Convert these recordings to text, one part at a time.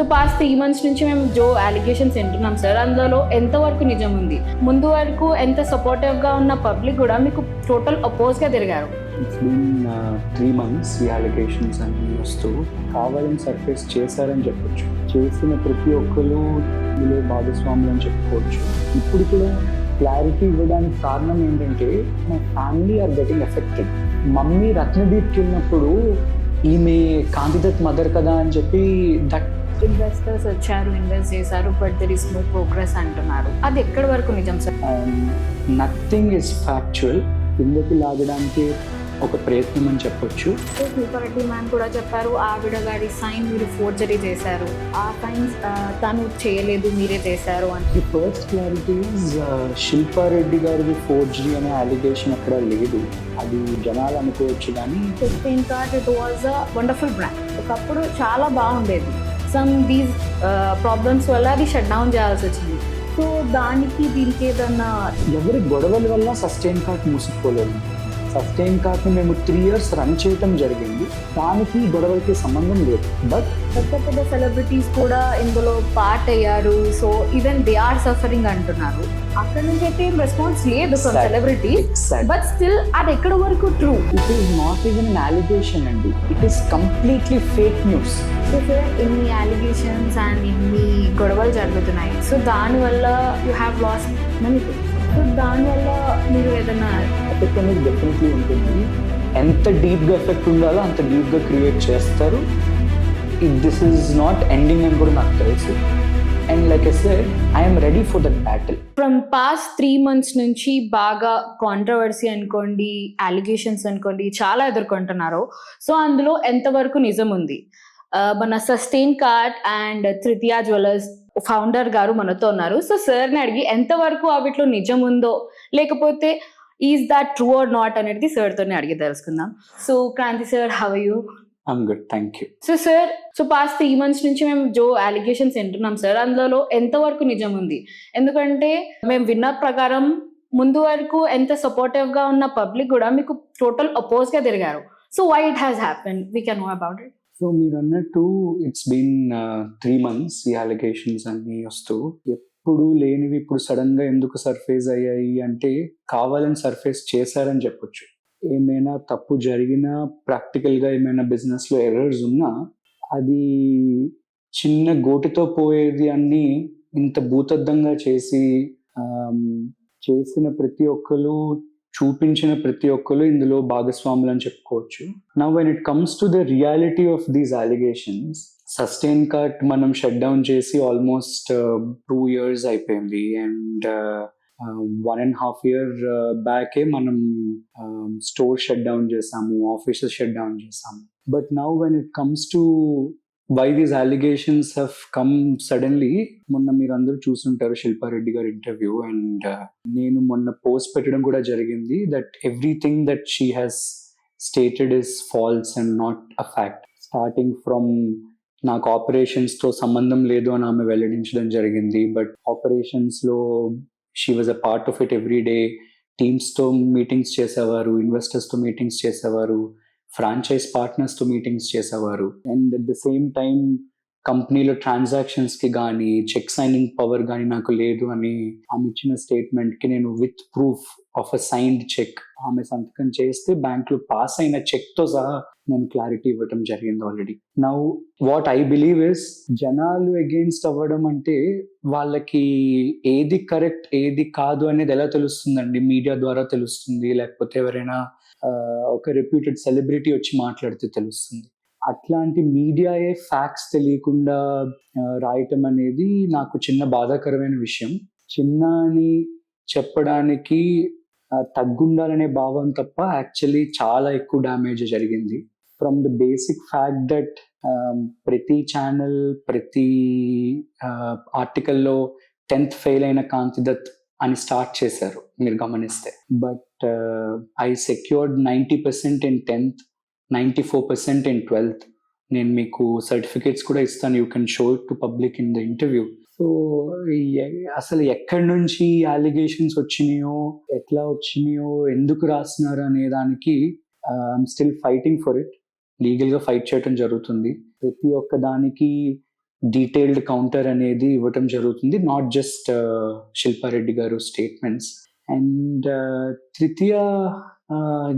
So past three months నుంచి మేము జో allegations వింటున్నాం సార్ అందులో ఎంతవరకు నిజం ఉంది? ముందు వరకు ఎంత సపోర్టివ్గా ఉన్న పబ్లిక్ కూడా మీకు టోటల్ అపోజ్గా తిరిగారు. ఇట్స్ బీన్ త్రీ మంత్స్ ఈ అలిగేషన్స్ అన్ని వస్తూ కావాలని సర్ఫేస్ చేశారని చెప్పొచ్చు. చేసిన ప్రతి ఒక్కరు ఇందులో భాగస్వాములు అని చెప్పుకోవచ్చు. ఇప్పుడు కూడా క్లారిటీ ఇవ్వడానికి కారణం ఏంటంటే my family are getting affected mummy రత్నదీప్కి ఉన్నప్పుడు ఈమె కాంతిదత్ మదర్ కదా అని చెప్పి దట్ ఇన్వెస్టర్స్ వచ్చారు ఇన్వెస్ట్ చేశారు but there is no progress అంటున్నారు. అది ఎక్కడి వరకు నిజం సార్? నథింగ్ ఇస్ ఫ్యాక్చువల్ కిందకి లాగడానికి ఒక ప్రయత్నం అని చెప్పొచ్చు. శిల్పారెడ్డి మ్యామ్ కూడా చెప్పారు ఆవిడ గారి సైన్ మీరు ఫోర్జరీ చేశారు. ఆ సైన్స్ తను చేయలేదు మీరే చేశారు అని. ఫస్ట్ క్లారిటీ శిల్పారెడ్డి గారిది ఫోర్జరీ అనే అలిగేషన్ అక్కడ లేదు. అది జనాలు అనుకోవచ్చు కానీ fifteen card it was a wonderful brand ఒకప్పుడు చాలా బాగుండేది. సమ్ దీస్ ప్రాబ్లమ్స్ వల్ల అది షట్ డౌన్ చేయాల్సి వచ్చింది. సో దానికి దీనికి ఏదన్నా ఎవరి గొడవల వల్ల సస్టైన్ కార్ట్ మూసుకుపోలేదు. సస్టైన్ కార్ట్ని మేము త్రీ ఇయర్స్ రన్ చేయటం జరిగింది. దానికి గొడవలకి సంబంధం లేదు. బట్ పెద్ద పెద్ద సెలబ్రిటీస్ కూడా ఇందులో పార్ట్ అయ్యారు. So even they are suffering అంటున్నారు. అక్కడ నుంచి అయితే ఏం రెస్పాన్స్ లేదు ఫ్రమ్. సెలబ్రిటీ బట్ స్టిల్ అది ఎక్కడి వరకు true it is not even an allegation అండి. It is completely fake news so sir ఇన్ని అలిగేషన్స్ అండ్ ఇన్ని గొడవలు జరుగుతున్నాయి. సో దానివల్ల you have loss money so దానివల్ల మీరు ఏదైనా ఎఫెక్ట్ అనేది డెఫినెట్లీ ఉంటుంది. ఎంత డీప్గా ఎఫెక్ట్ ఉండాలో అంత డీప్గా క్రియేట్ చేస్తారు. దిస్ ఈజ్ నాట్ ఎండింగ్ అని కూడా నాకు తెలుసు. And like yes I'm ready for that battle from past three months నుంచి బాగా కాంట్రవర్సీ అనుకోండి అలిగేషన్స్ అనుకోండి చాలా ఎదుర్కొంటున్నారు. సో అందులో ఎంతవరకు నిజం ఉంది? ఆ, మన Sustain Kart and Tritiya jewellers founder గారు మనతో ఉన్నారు. సో సార్ని అడిగి ఎంతవరకు అవిట్లో నిజం ఉందో లేకపోతే is that true or not అనేది సార్తోనే అడిగి తెలుసుకుందాం. So Kranthi sir how you I'm good thank you so sir so past three months నుంచి మేము జో అలిగేషన్స్ వింటున్నాం సార్ అందులో ఎంతవరకు నిజం ఉంది? ఎందుకంటే మేము విన్న ప్రకారం ముందు వరకు ఎంత సపోర్టివ్గా ఉన్న పబ్లిక్ కూడా మీకు టోటల్ అపోజ్గా తిరిగారు. So why it has happen we can know about it so మీరు అన్నట్టు ఇట్స్ బీన్ త్రీ మంత్స్ ఈ అలిగేషన్స్ అన్ని వస్తూ. ఎప్పుడు లేనివి ఇప్పుడు సడన్గా ఎందుకు సర్ఫేస్ అయ్యాయి అంటే కావాలని సర్ఫేస్ చేశారని చెప్పొచ్చు. ఏమైనా తప్పు జరిగినా ప్రాక్టికల్గా ఏమైనా బిజినెస్లో ఎర్రర్స్ ఉన్నా అది చిన్న గోటితో పోయేది అన్ని ఇంత భూతద్దంగా చేసి చేసిన ప్రతి ఒక్కరు చూపించిన ప్రతి ఒక్కరు ఇందులో భాగస్వాములు అని చెప్పుకోవచ్చు. నా when it comes to the reality of these allegations Sustain Kart మనం షట్ డౌన్ చేసి ఆల్మోస్ట్ టూ ఇయర్స్ అయిపోయింది. And one and half year బ్యాకే మనం స్టోర్ షట్ డౌన్ చేసాము ఆఫీసెస్ షట్ డౌన్ చేసాము. But now when it comes to why these allegations have come suddenly మొన్న మీరు అందరూ చూసుంటారు శిల్పారెడ్డి గారి ఇంటర్వ్యూ అండ్ uh, నేను మొన్న పోస్ట్ పెట్టడం కూడా జరిగింది that everything that she has stated is false and not a fact starting from నాకు ఆపరేషన్స్తో సంబంధం లేదు అని ఆమె వెల్లడించడం జరిగింది but ఆపరేషన్స్లో she was a part of it every day టీమ్స్తో meetings చేసేవారు ఇన్వెస్టర్స్తో మీటింగ్స్ చేసేవారు. ఫ్రాంచైజ్ పార్ట్నర్స్తో మీటింగ్స్ చేసేవారు. And at the same time కంపెనీలో ట్రాన్సాక్షన్స్కి కానీ చెక్ సైనింగ్ పవర్ కానీ నాకు లేదు అని ఆమె ఇచ్చిన స్టేట్మెంట్కి నేను with proof of a signed cheque ఆమె సంతకం చేస్తే బ్యాంకులో పాస్ అయిన చెక్తో సహా నేను క్లారిటీ ఇవ్వటం జరిగింది already now what I believe is జనాలు అగేన్స్ట్ అవ్వడం అంటే వాళ్ళకి ఏది కరెక్ట్ ఏది కాదు అనేది ఎలా తెలుస్తుందండి? మీడియా ద్వారా తెలుస్తుంది లేకపోతే ఎవరైనా ఒక రెప్యూటెడ్ సెలబ్రిటీ వచ్చి మాట్లాడితే తెలుస్తుంది. అట్లాంటి మీడియాయే ఫ్యాక్ట్స్ తెలియకుండా రాయటం అనేది నాకు చిన్న బాధాకరమైన విషయం. చిన్న అని చెప్పడానికి తగ్గుండాలనే భావం తప్ప యాక్చువల్లీ చాలా ఎక్కువ డ్యామేజ్ జరిగింది. From the basic fact that ప్రతి ఛానల్ ప్రతి ఆర్టికల్లో టెన్త్ ఫెయిల్ అయిన కాంతిదత్ అని స్టార్ట్ చేశారు. మీరు గమనిస్తే. But I secured ninety percent in tenth ninety four percent in twelfth నేను మీకు సర్టిఫికేట్స్ కూడా ఇస్తాను. You can show to public in the interview so అసలు ఎక్కడి నుంచి అలిగేషన్స్ వచ్చినాయో ఎట్లా వచ్చినాయో ఎందుకు రాస్తున్నారు అనే దానికి I'm still fighting for it లీగల్గా ఫైట్ చేయటం జరుగుతుంది. ప్రతి ఒక్క దానికి డీటెయిల్డ్ కౌంటర్ అనేది ఇవ్వటం జరుగుతుంది. నాట్ జస్ట్ శిల్పారెడ్డి గారు స్టేట్మెంట్స్ అండ్ తృతీయ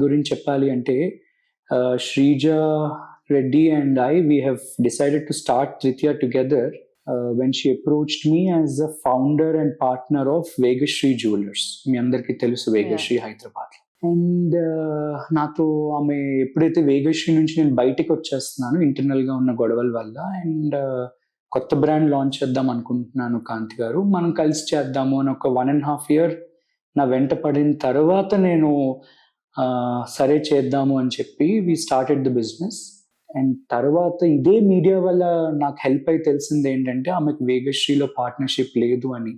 గురించి చెప్పాలి అంటే Sreeja Reddy and I we have decided to start Tritiya together when she approached me as the founder and partner of Vegasri jewellers మీ అందరికీ తెలుసు వేగశ్రీ హైదరాబాద్. అండ్ నాతో ఆమె ఎప్పుడైతే వేగశ్రీ నుంచి నేను బయటికి వచ్చేస్తున్నాను ఇంటర్నల్గా ఉన్న గొడవల వల్ల అండ్ కొత్త బ్రాండ్ లాంచ్ చేద్దాం అనుకుంటున్నాను కాంతి గారు. మనం కలిసి చేద్దాము అని ఒక వన్ అండ్ హాఫ్ ఇయర్ నా వెంట పడిన తర్వాత నేను సరే చేద్దాము అని చెప్పి we started the business and తర్వాత ఇదే మీడియా వల్ల నాకు హెల్ప్ అయి తెలిసింది ఏంటంటే ఆమెకు వేగశ్రీలో పార్ట్నర్షిప్ లేదు అని.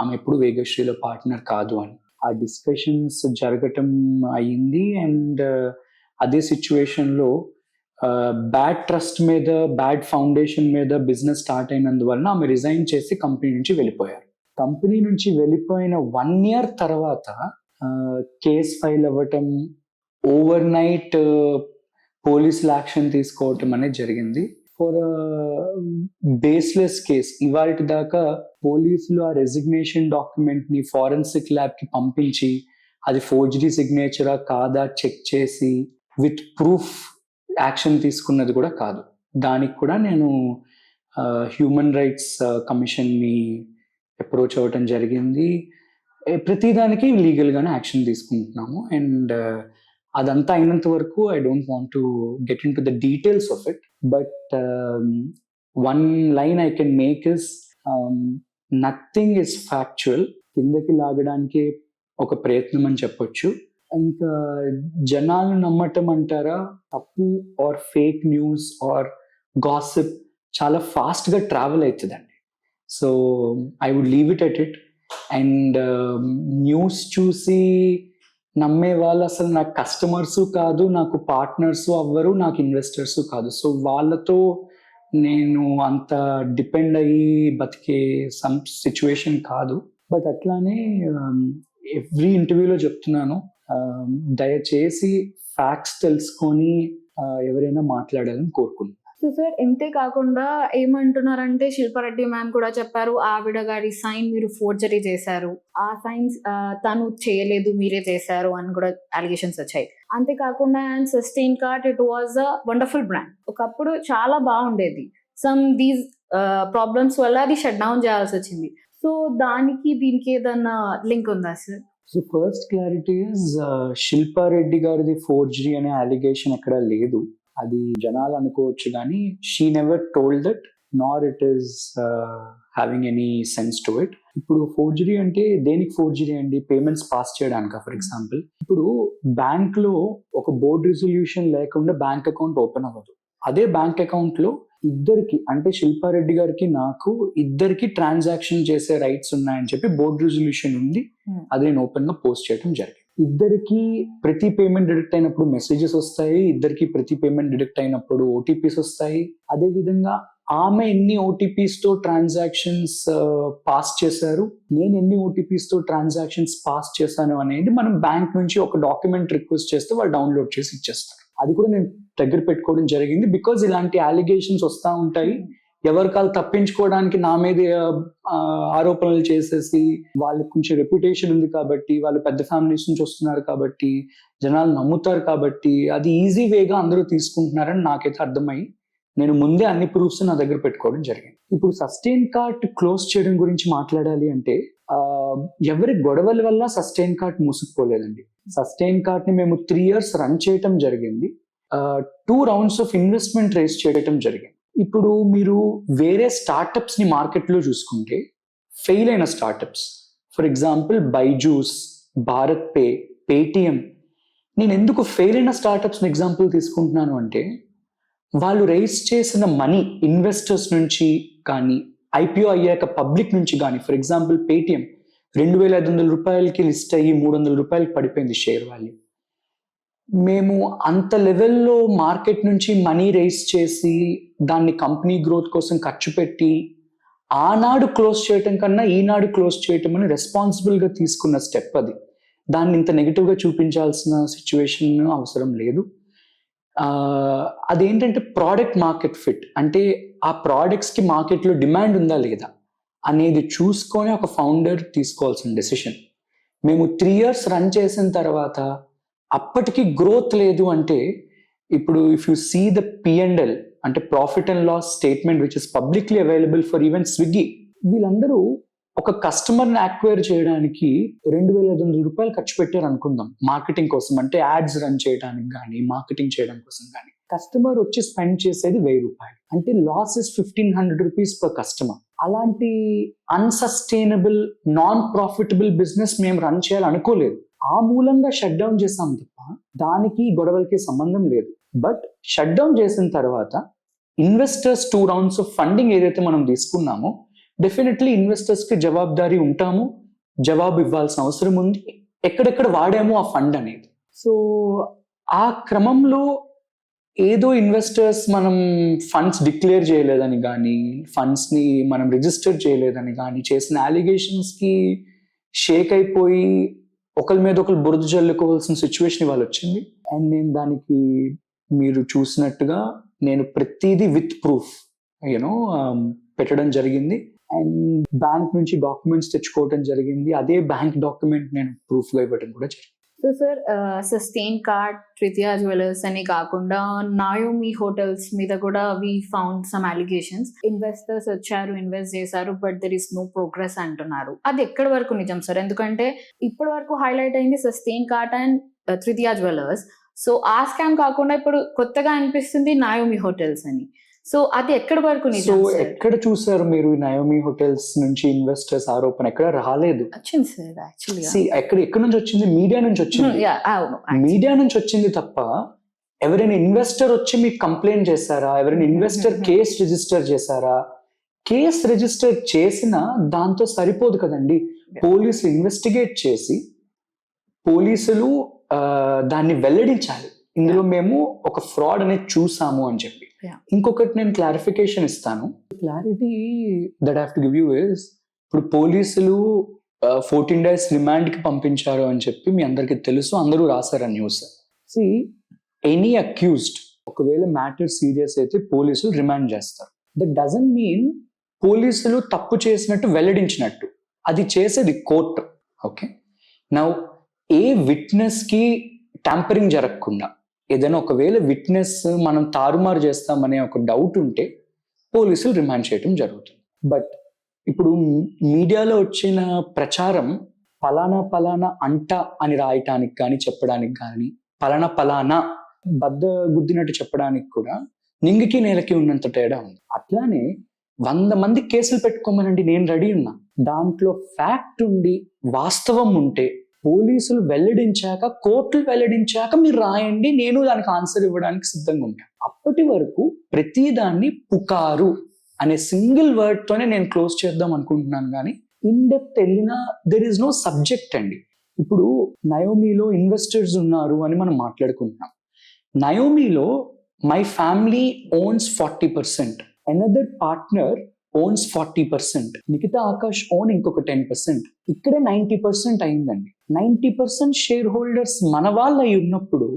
ఆమె ఎప్పుడు వేగశ్రీలో పార్ట్నర్ కాదు అని. ఆ డిస్కషన్స్ జరగటం అయ్యింది అండ్ అదే సిచ్యువేషన్లో బ్యాడ్ ట్రస్ట్ మీద బ్యాడ్ ఫౌండేషన్ మీద బిజినెస్ స్టార్ట్ అయినందువలన ఆమె రిజైన్ చేసి కంపెనీ నుంచి వెళ్ళిపోయారు. కంపెనీ నుంచి వెళ్ళిపోయిన వన్ ఇయర్ తర్వాత కేస్ ఫైల్ అవ్వటం ఓవర్ నైట్ పోలీసులు యాక్షన్ తీసుకోవటం అనేది జరిగింది. ఫర్ బేస్లెస్ కేస్ ఇవాళ దాకా పోలీసులు ఆ రెసిగ్నేషన్ డాక్యుమెంట్ని ఫారెన్సిక్ ల్యాబ్కి పంపించి అది ఫోర్జరీ సిగ్నేచరా కాదా చెక్ చేసి విత్ ప్రూఫ్ యాక్షన్ తీసుకున్నది కూడా కాదు. దానికి కూడా నేను హ్యూమన్ రైట్స్ కమిషన్ని అప్రోచ్ అవ్వటం జరిగింది. ప్రతిదానికి లీగల్గానే యాక్షన్ తీసుకుంటున్నాము. అండ్ uh, అదంతా అయినంత వరకు I don't want to get into the details of it but one line I can make is nothing is factual కిందకి లాగడానికి ఒక ప్రయత్నం అని చెప్పొచ్చు. ఇంకా జనాలు నమ్మటం అంటారా? తప్పు or fake news or gossip చాలా ఫాస్ట్గా ట్రావెల్ అవుతుందండి. So I would leave it at it and news చూసి నమ్మే వాళ్ళు అసలు నాకు కస్టమర్స్ కాదు నాకు పార్ట్నర్స్ అవ్వరు నాకు ఇన్వెస్టర్స్ కాదు. సో వాళ్ళతో నేను అంత డిపెండ్ అయ్యి బతికే సమ్ సిచ్యువేషన్ కాదు. బట్ అట్లానే um, ఎవ్రీ ఇంటర్వ్యూలో చెప్తున్నాను. Um, దయచేసి ఫ్యాక్ట్స్ తెలుసుకొని uh, ఎవరైనా మాట్లాడాలని కోరుకుంటున్నాను. సో సార్ ఇంతే కాకుండా ఏమంటున్నారంటే శిల్పారెడ్డి మ్యామ్ కూడా చెప్పారు ఆవిడ గారి సైన్ మీరు ఫోర్జరీ చేశారు. ఆ సైన్స్ తను చేయలేదు మీరే చేశారు అని కూడా అలిగేషన్స్ వచ్చాయి. అంతేకాకుండా and Sustain Kart it was a wonderful brand. ఒకప్పుడు చాలా బాగుండేది. సమ్ దీస్ ప్రాబ్లమ్స్ వల్ల అది షట్ డౌన్ చేయాల్సి వచ్చింది. సో దానికి దీనికి ఏదన్నా లింక్ ఉందా sir? So first clarity is Shilpa Reddy గారిది ఫోర్జరీ అనే అలిగేషన్ ఎక్కడ లేదు. అది జనాలు అనుకోవచ్చు కానీ she never told that nor it is having any sense to it ఇప్పుడు ఫోర్జరీ అంటే దేనికి ఫోర్జరీ అండి? పేమెంట్స్ పాస్ చేయడానిక ఫర్ ఎగ్జాంపుల్ ఇప్పుడు బ్యాంక్లో ఒక బోర్డ్ రిజల్యూషన్ లేకుండా బ్యాంక్ అకౌంట్ ఓపెన్ అవ్వదు. అదే బ్యాంక్ అకౌంట్లో ఇద్దరికి అంటే శిల్పారెడ్డి గారికి నాకు ఇద్దరికి ట్రాన్సాక్షన్ చేసే రైట్స్ ఉన్నాయని చెప్పి బోర్డ్ రిజల్యూషన్ ఉంది. Hmm. అది నేను ఓపెన్గా పోస్ట్ చేయడం జరిగింది. ఇద్దరికి ప్రతి పేమెంట్ డిడక్ట్ అయినప్పుడు మెసేజెస్ వస్తాయి ఇద్దరికి ప్రతి పేమెంట్ డిడక్ట్ అయినప్పుడు ఓటీపీస్ వస్తాయి. అదే విధంగా ఆమె ఎన్ని ఓటీపీస్తో ట్రాన్సాక్షన్స్ పాస్ చేశారు నేను ఎన్ని ఓటీపీస్తో ట్రాన్సాక్షన్స్ పాస్ చేశాను అనేది మనం బ్యాంక్ నుంచి ఒక డాక్యుమెంట్ రిక్వెస్ట్ చేస్తే వాళ్ళు డౌన్లోడ్ చేసి ఇచ్చేస్తారు. అది కూడా నేను దగ్గర పెట్టుకోవడం జరిగింది. బికాజ్ ఇలాంటి అలిగేషన్స్ వస్తూ ఉంటాయి. ఎవరి కాలు తప్పించుకోవడానికి నా మీద ఆరోపణలు చేసేసి వాళ్ళకి కొంచెం రెప్యుటేషన్ ఉంది కాబట్టి వాళ్ళు పెద్ద ఫ్యామిలీస్ నుంచి వస్తున్నారు కాబట్టి జనాలు నమ్ముతారు కాబట్టి అది ఈజీ వేగా అందరూ తీసుకుంటున్నారని నాకైతే అర్థమై నేను ముందే అన్ని ప్రూఫ్స్ నా దగ్గర పెట్టుకోవడం జరిగింది. ఇప్పుడు సస్టైన్ కార్ట్ క్లోజ్ చేయడం గురించి మాట్లాడాలి అంటే ఎవరి గొడవల వల్ల సస్టైన్ కార్ట్ మూసుకుపోలేదండి. సస్టైన్ కార్ట్ని మేము త్రీ ఇయర్స్ రన్ చేయటం జరిగింది. Two rounds of investment raise చేయటం జరిగింది. ఇప్పుడు మీరు వేరే స్టార్టప్స్ని మార్కెట్లో చూసుకుంటే ఫెయిల్ అయిన startups for example Byju's BharatPe Paytm నేను ఎందుకు ఫెయిల్ అయిన స్టార్టప్స్ ఎగ్జాంపుల్ తీసుకుంటున్నాను అంటే వాళ్ళు రైజ్ చేసిన మనీ ఇన్వెస్టర్స్ నుంచి కానీ ఐపీఓ అయ్యాక పబ్లిక్ నుంచి కానీ ఫర్ ఎగ్జాంపుల్ పేటిఎం రెండు వేల ఐదు వందల రూపాయలకి లిస్ట్ అయ్యి మూడు వందల రూపాయలకి పడిపోయింది షేర్ వాల్యూ మేము అంత లెవెల్లో మార్కెట్ నుంచి మనీ రేస్ చేసి దాన్ని కంపెనీ గ్రోత్ కోసం ఖర్చు పెట్టి ఆనాడు క్లోజ్ చేయటం కన్నా ఈనాడు క్లోజ్ చేయటం అని రెస్పాన్సిబుల్గా తీసుకున్న స్టెప్ అది. దాన్ని ఇంత నెగిటివ్గా చూపించాల్సిన సిచ్యువేషన్ అవసరం లేదు. అదేంటంటే ప్రోడక్ట్ మార్కెట్ ఫిట్ అంటే ఆ ప్రోడక్ట్స్కి మార్కెట్లో డిమాండ్ ఉందా లేదా అనేది చూసుకొని ఒక ఫౌండర్ తీసుకోవాల్సిన డెసిషన్. మేము త్రీ ఇయర్స్ రన్ చేసిన తర్వాత అప్పటికి గ్రోత్ లేదు అంటే ఇప్పుడు if you see the P and L అంటే profit and loss statement which is publicly available for even Swiggy వీళ్ళందరూ ఒక కస్టమర్ని అక్వైర్ చేయడానికి రెండు వేల ఐదు వందల రూపాయలు ఖర్చు పెట్టారు అనుకుందాం. మార్కెటింగ్ కోసం అంటే యాడ్స్ రన్ చేయడానికి కానీ మార్కెటింగ్ చేయడం కోసం కానీ కస్టమర్ వచ్చి స్పెండ్ చేసేది వెయ్యి రూపాయలు. అంటే loss is fifteen hundred rupees per customer అలాంటి అన్సస్టైనబుల్ నాన్ ప్రాఫిటబుల్ బిజినెస్ మేము రన్ చేయాలనుకోలేదు. ఆ మూలంగా షట్ డౌన్ చేసాం తప్ప దానికి గొడవలకి సంబంధం లేదు. బట్ షట్ డౌన్ చేసిన తర్వాత investors two rounds of funding ఏదైతే మనం తీసుకున్నామో డెఫినెట్లీ ఇన్వెస్టర్స్కి జవాబుదారీ ఉంటాము జవాబు ఇవ్వాల్సిన అవసరం ఉంది ఎక్కడెక్కడ వాడాము ఆ ఫండ్ అనేది. సో ఆ క్రమంలో ఏదో ఇన్వెస్టర్స్ మనం ఫండ్స్ డిక్లేర్ చేయలేదని కానీ ఫండ్స్ని మనం రిజిస్టర్ చేయలేదని కానీ చేసిన అలిగేషన్స్కి షేక్ అయిపోయి ఒకరి మీద ఒకరు బురద జల్లుకోవాల్సిన సిచ్యువేషన్ ఇవాళ వచ్చింది. అండ్ నేను దానికి మీరు చూసినట్టుగా నేను ప్రతిదీ విత్ ప్రూఫ్ యూనో పెట్టడం జరిగింది. అండ్ బ్యాంక్ నుంచి డాక్యుమెంట్స్ తెచ్చుకోవడం జరిగింది. అదే బ్యాంక్ డాక్యుమెంట్ నేను ప్రూఫ్గా ఇవ్వడం కూడా జరిగింది. So sir Sustain Kart Tritiya jewellers అని కాకుండా నాయోమి హోటల్స్ మీద కూడా we found some allegations investors వచ్చారు ఇన్వెస్ట్ చేశారు but there is no progress అంటున్నారు. అది ఎక్కడి వరకు నిజం సార్ ఎందుకంటే ఇప్పటి వరకు హైలైట్ అయింది Sustain Kart and Tritiya jewellers so ఆ స్కామ్ కాకుండా ఇప్పుడు కొత్తగా అనిపిస్తుంది నాయోమి హోటల్స్ అని. సో అది ఎక్కడి వరకు సో ఎక్కడ చూసారు మీరు నయోమి హోటల్స్ నుంచి ఇన్వెస్టర్స్ ఆరోపణ? ఎక్కడ రాలేదు. వచ్చింది సార్ ఎక్కడ ఎక్కడ నుంచి వచ్చింది? మీడియా నుంచి వచ్చింది. యా అవును మీడియా నుంచి వచ్చింది తప్ప ఎవరైనా ఇన్వెస్టర్ వచ్చి మీకు కంప్లైంట్ చేశారా? ఎవరైనా ఇన్వెస్టర్. కేస్ రిజిస్టర్ చేశారా? కేస్ రిజిస్టర్ చేసినా దాంతో సరిపోదు కదండి. పోలీసులు ఇన్వెస్టిగేట్ చేసి పోలీసులు దాన్ని వెల్లడించాలి. ఇందులో మేము ఒక ఫ్రాడ్ అనేది చూసాము అని చెప్పి. ఇంకొకటి నేను క్లారిఫికేషన్ ఇస్తాను. Clarity that have to give you is ఇప్పుడు పోలీసులు ఫోర్టీన్ డేస్ రిమాండ్కి పంపించారు అని చెప్పి మీ అందరికీ తెలుసు అందరూ రాశారు ఆ న్యూస్ సి ఎనీ అక్యూజ్డ్ ఒకవేళ మ్యాటర్ సీరియస్ అయితే పోలీసులు రిమాండ్ చేస్తారు. దట్ డజన్ మీన్ పోలీసులు తప్పు చేసినట్టు వెల్లడించినట్టు. అది చేసేది కోర్టు. ఓకే నా ఏ విట్నెస్కి ట్యాంపరింగ్ జరగకుండా ఏదైనా ఒకవేళ విట్నెస్ మనం తారుమారు చేస్తామనే ఒక డౌట్ ఉంటే పోలీసులు రిమాండ్ చేయడం జరుగుతుంది. బట్ ఇప్పుడు మీడియాలో వచ్చిన ప్రచారం పలానా పలానా అంట అని రాయటానికి కానీ చెప్పడానికి కానీ పలానా పలానా బద్ద గుద్దినట్టు చెప్పడానికి కూడా నింగికి నేలకి ఉన్నంత తేడా ఉంది. అట్లానే వంద మంది కేసులు పెట్టుకోమనండి నేను రెడీ ఉన్నా. దాంట్లో ఫ్యాక్ట్ ఉండి వాస్తవం ఉంటే పోలీసులు వెల్లడించాక కోర్టులు వెల్లడించాక మీరు రాయండి నేను దానికి ఆన్సర్ ఇవ్వడానికి సిద్ధంగా ఉంటాను అప్పటి వరకు ప్రతిదాన్ని పుకారు అనే సింగిల్ వర్డ్ తోనే నేను క్లోజ్ చేద్దాం అనుకుంటున్నాను కానీ ఇన్ డెప్త్ వెళ్ళినా దెర్ ఇస్ నో సబ్జెక్ట్ అండి. ఇప్పుడు నయోమీలో ఇన్వెస్టర్స్ ఉన్నారు అని మనం మాట్లాడుకుంటున్నాం. నయోమీలో my family owns forty percent another partner owns forty percent మిగతా ఆకాష్ ఓన్ ఇంకొక టెన్ పర్సెంట్ ఇక్కడే నైంటీ పర్సెంట్ అయిందండి. నైంటీ పర్సెంట్ షేర్ హోల్డర్స్ మన వాళ్ళు అయి ఉన్నప్పుడు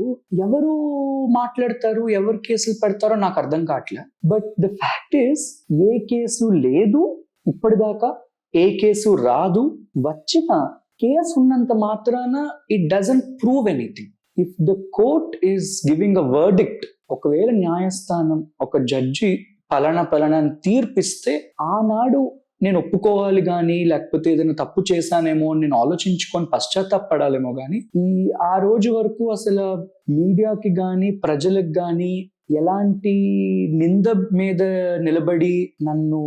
ఎవరు మాట్లాడతారు ఎవరు కేసులు పెడతారో నాకు అర్థం కావట్లే. బట్ ద ఫ్యాక్ట్ ఇస్ ఏ కేసు లేదు ఇప్పటిదాకా ఏ కేసు రాదు వచ్చిన కేసు ఉన్నంత మాత్రాన it doesn't prove anything if the court is giving a verdict ఒకవేళ న్యాయస్థానం ఒక జడ్జి పలానా పలానా తీర్పిస్తే ఆనాడు నేను ఒప్పుకోవాలి కానీ లేకపోతే ఏదైనా తప్పు చేశానేమో అని నేను ఆలోచించుకొని పశ్చాత్తాపడాలేమో కానీ ఈ ఆ రోజు వరకు అసలు మీడియాకి కానీ ప్రజలకు కానీ ఎలాంటి నింద మీద నిలబడి నన్ను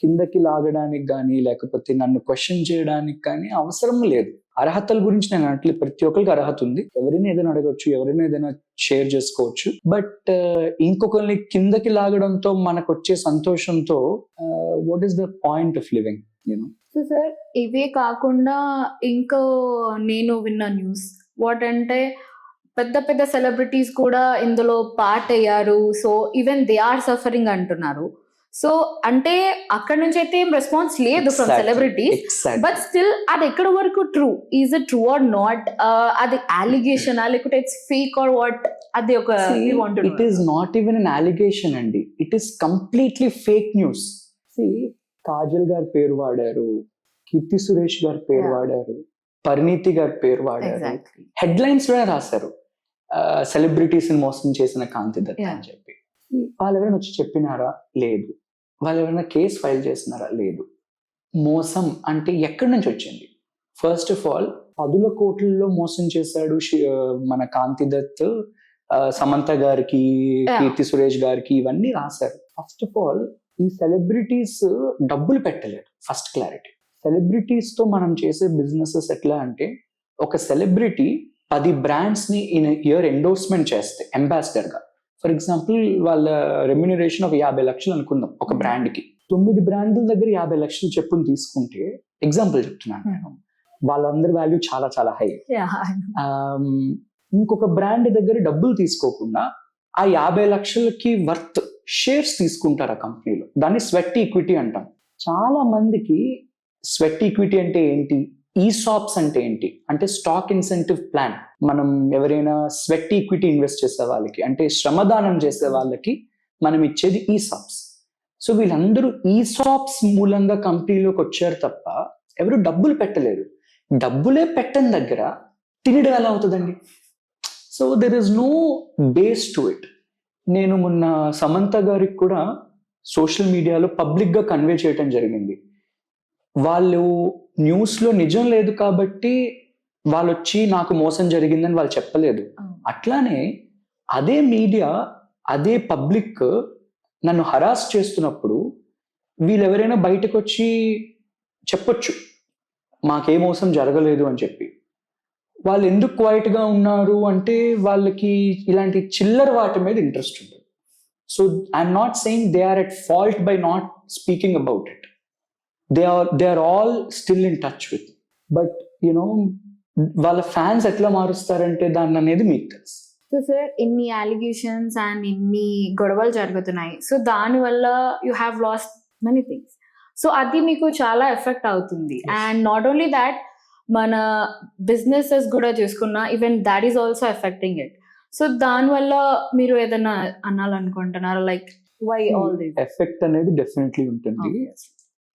కిందకి లాగడానికి కానీ లేకపోతే నన్ను క్వశ్చన్ చేయడానికి కానీ అవసరం లేదు. అర్హతల గురించి నేను అంటే ప్రతి ఒక్కరికి అర్హత ఉంది. ఎవరైనా ఏదైనా అడగచ్చు ఎవరైనా ఏదైనా షేర్ చేసుకోవచ్చు. బట్ uh, ఇంకొకరిని కిందకి లాగడంతో మనకు వచ్చే సంతోషంతో what is the point of living నేను సో సార్ ఇవే కాకుండా ఇంకో నేను విన్న న్యూస్ వాట్ అంటే పెద్ద పెద్ద సెలబ్రిటీస్ కూడా ఇందులో పార్ట్ అయ్యారు. So even they are suffering అంటున్నారు. సో అంటే అక్కడ నుంచి అయితే ఏం రెస్పాన్స్ లేదు ఫ్రమ్ సెలబ్రిటీస్ బట్ స్టిల్ అది ఎక్కడ వరకు true is it true or not అది అలిగేషన్ లేకపోతే ఇట్స్ ఫేక్ ఆర్ వాట్ అది ఒక it is not even an allegation అండి. It is completely fake news Kajal గారి పేరు వాడారు కీర్తి సురేష్ గారి పేరు. వాడారు పరిణీతి గారి పేరు వాడారు. ఎగ్జాక్ట్లీ హెడ్లైన్స్లోనే రాశారు. సెలబ్రిటీస్ మోసం చేసిన కాంతి దత్. అని చెప్పి. వాళ్ళు ఎవరైనా వచ్చి చెప్పినారా? లేదు. వాళ్ళు ఎవరైనా కేసు ఫైల్ చేసినారా లేదు. మోసం అంటే ఎక్కడి నుంచి వచ్చింది? ఫస్ట్ ఆఫ్ ఆల్ పదుల కోట్లలో మోసం చేశాడు మన కాంతి దత్ సమంత గారికి. కీర్తి సురేష్ గారికి ఇవన్నీ రాశారు. ఫస్ట్ ఆఫ్ ఆల్ ఈ సెలబ్రిటీస్ డబ్బులు పెట్టలేరు ఫస్ట్ క్లారిటీ సెలబ్రిటీస్తో మనం చేసే బిజినెసెస్ ఎట్లా అంటే ఒక సెలబ్రిటీ పది బ్రాండ్స్ని ఇన్ ఇయర్ ఎండోర్స్మెంట్ చేస్తే అంబాసిడర్గా. ఫర్ ఎగ్జాంపుల్ వాళ్ళ రెమ్యునరేషన్ ఒక యాభై లక్షలు అనుకుందాం ఒక Hmm. బ్రాండ్కి తొమ్మిది బ్రాండ్ల దగ్గర యాభై లక్షలు చెప్పుని తీసుకుంటే ఎగ్జాంపుల్ చెప్తున్నాను నేను. వాళ్ళందరి వాల్యూ చాలా చాలా హై ఇంకొక బ్రాండ్ దగ్గర డబ్బులు తీసుకోకుండా ఆ యాభై లక్షలకి వర్త్ షేర్స్ తీసుకుంటారు ఆ కంపెనీలో దాన్ని స్వెట్ ఈక్విటీ అంటాం. చాలా మందికి స్వెట్ ఈక్విటీ అంటే ఏంటి? ఈసాప్స్ అంటే ఏంటి? అంటే స్టాక్ ఇన్సెంటివ్ ప్లాన్ మనం ఎవరైనా స్వెట్ ఈక్విటీ ఇన్వెస్ట్ చేసే వాళ్ళకి అంటే శ్రమదానం చేసే వాళ్ళకి మనం ఇచ్చేది ఈసాప్స్ సో వీళ్ళందరూ ఈసాప్స్ మూలంగా కంపెనీలోకి వచ్చారు తప్ప ఎవరు డబ్బులు పెట్టలేదు డబ్బులే పెట్టని దగ్గర తినడం ఎలా అవుతుందండి? So there is no base to it నేను మొన్న సమంత గారికి కూడా సోషల్ మీడియాలో పబ్లిక్గా కన్వే చేయటం జరిగింది. వాళ్ళు న్యూస్లో నిజం లేదు కాబట్టి వాళ్ళు వచ్చి నాకు మోసం జరిగిందని వాళ్ళు చెప్పలేదు. అట్లానే అదే మీడియా అదే పబ్లిక్ నన్ను హరాస్ చేస్తున్నప్పుడు వీళ్ళు ఎవరైనా బయటకు వచ్చి చెప్పొచ్చు మాకే మోసం జరగలేదు అని చెప్పి. వాళ్ళు ఎందుకు క్వైట్గా ఉన్నారు అంటే వాళ్ళకి ఇలాంటి చిల్లర వాటి మీద ఇంట్రెస్ట్ ఉంటుంది. So I'm not saying they are at fault by not speaking about it. They are they are all still in touch with but you know వాళ్ళ ఫ్యాన్స్ ఎట్లా మారుస్తారంటే దాన్ని అనేది మీకు తెలుసు. సో సార్ ఇన్ని అలిగేషన్స్ అండ్ ఇన్ని గొడవలు జరుగుతున్నాయి. సో దాని వల్ల you have lost many things so అది మీకు చాలా ఎఫెక్ట్ అవుతుంది. అండ్ నాట్ ఓన్లీ దాట్ మన బిజినెసెస్ కూడా చూసుకున్న even that is also affecting it so దానివల్ల మీరు ఏదైనా అనాలనుకుంటున్నారా? Like why all this effect అనేది డెఫినెట్లీ ఉంటుంది.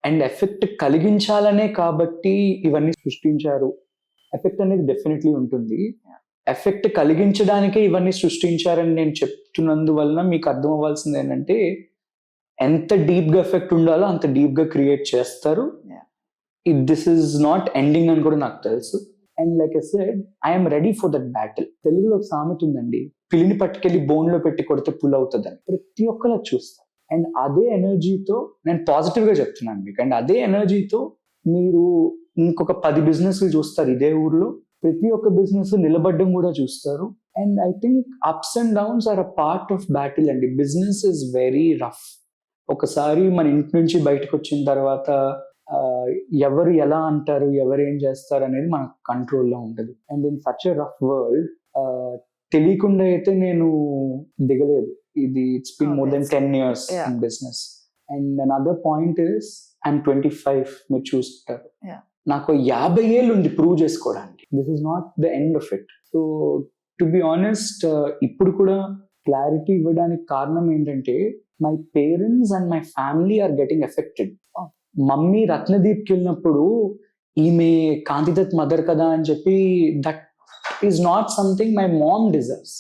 అండ్ ఎఫెక్ట్ కలిగించాలనే కాబట్టి ఇవన్నీ సృష్టించారు. ఎఫెక్ట్ అనేది డెఫినెట్లీ ఉంటుంది. ఎఫెక్ట్ కలిగించడానికే ఇవన్నీ సృష్టించారని నేను చెప్తున్నందువలన మీకు అర్థం అవ్వాల్సింది ఏంటంటే ఎంత డీప్గా ఎఫెక్ట్ ఉండాలో అంత డీప్గా క్రియేట్ చేస్తారు. It this is not ending అని కూడా నాకు తెలుసు. And like a said I'm ready for that battle తెలుగులో ఒక సామెత ఉందండి. పిల్లిని పట్టుకెళ్ళి బోన్లో పెట్టి కొడితే పుల్ అవుతుందని. ప్రతి ఒక్కరు చూస్తారు అండ్ అదే ఎనర్జీతో నేను పాజిటివ్గా చెప్తున్నాను మీకు. అండ్ అదే ఎనర్జీతో మీరు ఇంకొక పది బిజినెస్ చూస్తారు ఇదే ఊర్లో. ప్రతి ఒక్క బిజినెస్ నిలబడ్డం కూడా చూస్తారు. And I think ups and downs are a part of battle అండి. Business is very rough. ఒకసారి మన ఇంటి నుంచి బయటకు వచ్చిన తర్వాత ఎవరు ఎలా అంటారు ఎవరు ఏం చేస్తారు అనేది మన కంట్రోల్లో ఉండదు and in such rough world తెలియకుండా అయితే నేను దిగలేదు. ఇది it's been more than ten years. In business and another point is I'm twenty five మీరు చూసుకుంటారు. నాకు యాభై ఏళ్ళు ఉంది ప్రూవ్ చేసుకోవడానికి this is not the end of it so to be honest ఇప్పుడు కూడా క్లారిటీ ఇవ్వడానికి కారణం ఏంటంటే my parents and my family are getting affected. Mummy రత్నదీప్కి వెళ్ళినప్పుడు ఈమె కాంతిదత్ మదర్ కదా అని చెప్పి that is not something my mom deserves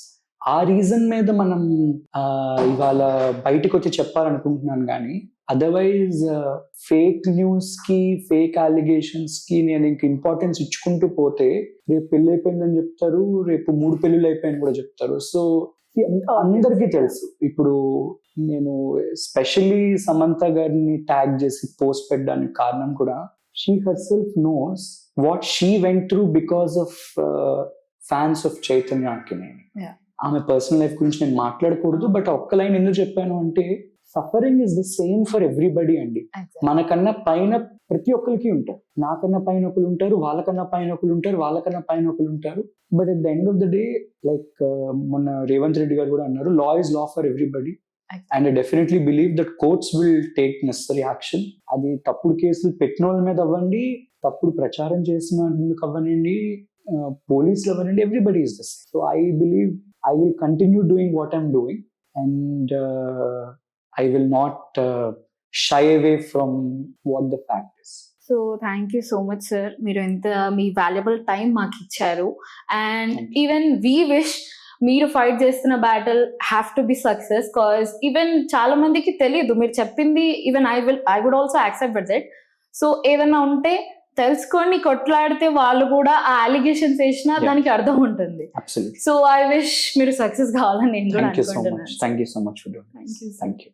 ఆ రీజన్ మీద మనం ఇవాళ బయటకు వచ్చి చెప్పాలనుకుంటున్నాను కానీ అదర్వైజ్ ఫేక్ న్యూస్కి ఫేక్ అలిగేషన్స్కి నేను ఇంక ఇంపార్టెన్స్ ఇచ్చుకుంటూ పోతే రేపు పెళ్ళి అయిపోయిందని చెప్తారు రేపు మూడు పెళ్ళిళ్ళు అయిపోయాయని కూడా చెప్తారు. సో అందరికీ తెలుసు. ఇప్పుడు నేను స్పెషల్లీ సమంత గారిని ట్యాగ్ చేసి పోస్ట్ పెట్టడానికి కారణం కూడా she herself knows what she went through because of fans of Chaitanya Yeah. ఆమె పర్సనల్ లైఫ్ గురించి నేను మాట్లాడకూడదు బట్ ఒక్క లైన్ ఎందుకు చెప్పాను అంటే suffering is the same for everybody అండి. మనకన్నా పైన ప్రతి ఒక్కరికి ఉంటారు. నాకన్నా పైన ఒకరు ఉంటారు వాళ్ళకన్నా పైన ఒకరు ఉంటారు వాళ్ళకన్నా పైన ఒకరు ఉంటారు. But at the end of the day like మొన్న రేవంత్ రెడ్డి గారు కూడా అన్నారు law is law for everybody and definitely believe that courts will take necessary action అది తప్పుడు కేసులు పెట్టిన వాళ్ళ మీద అవ్వండి తప్పుడు ప్రచారం చేసినందుకు అవ్వనండి పోలీసులు అవ్వనండి everybody is this so I believe I will continue doing what I'm doing and I will not shy away from what the fact is so thank you so much sir మీరు ఎంత మీ వాల్యుబుల్ టైం మాకు ఇచ్చారు. And even we wish మీరు fight చేస్తున్న battle have to be success cause even చాలా మందికి తెలియదు మీరు చెప్పింది even I will I would also accept that so ఏదైనా ఉంటే తెలుసుకొని కొట్లాడితే వాళ్ళు కూడా ఆ అలిగేషన్స్ వేసినా. దానికి అర్థం ఉంటుంది. సో ఐ విష్ మీరు సక్సెస్ కావాలని నేను కూడా థ్యాంక్ యూ సో అనుకుంటున్నాను. Much you so. Thank you